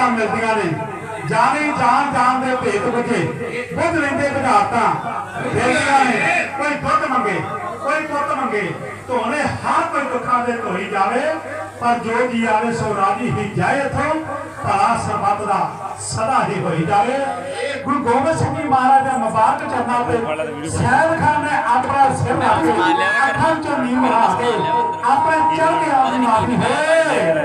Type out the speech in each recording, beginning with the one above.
ਤਾਂ ਮਿਲਦੀਆਂ ਨੇ। ਜਾਣੀ ਜਾਨ ਜਾਨ ਦੇ ਭੇਤ ਬੁਝੇ ਬੁੱਝ ਲੈਂਦੇ ਵਿਧਾਤਾ ਫੇਰਦੀਆਂ ਨੇ। ਕੋਈ ਦੁੱਧ ਮੰਗੇ, ਕੋਈ ਪੁੱਤ ਮੰਗੇ, ਧੋਣੇ ਹਰ ਕੋਈ ਦੁੱਖਾਂ ਦੇ ਧੋਈ ਜਾਵੇ। ਪਰ ਜੋ ਜੀ ਆਵੇ ਸੋ ਰਾਜੀ ਹੀ ਜਾਏ ਇਥੋਂ, ਭਲਾ ਸਰਬੱਤ ਦਾ ਸਦਾ ਹੀ ਹੋਈ ਜਾਵੇ। ਗੁਰੂ ਗੋਬਿੰਦ ਸਿੰਘ ਜੀ ਮਹਾਰਾਜ ਦੇ ਮੁਬਾਰਕ ਚਰਨਾਂ ਤੇ ਸੈਦ ਖਾਨ ਨੇ ਆਪਣਾ ਸਿਰ ਰੱਖ ਕੇ ਅੱਖਾਂ ਚੋਂ ਨੀਂਦ ਲਾ ਕੇ ਆਪਣੇ ਚੜ੍ਹਦੇ ਆਪ ਨੂੰ ਮਾਫੀ ਹੈ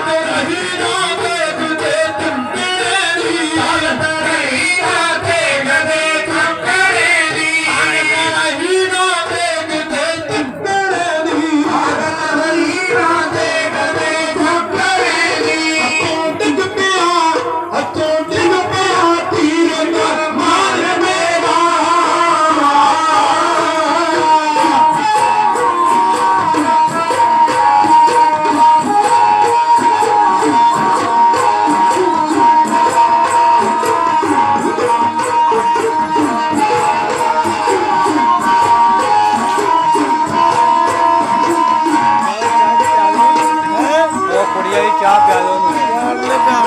देते रही ना देखते तुम क्या प्यार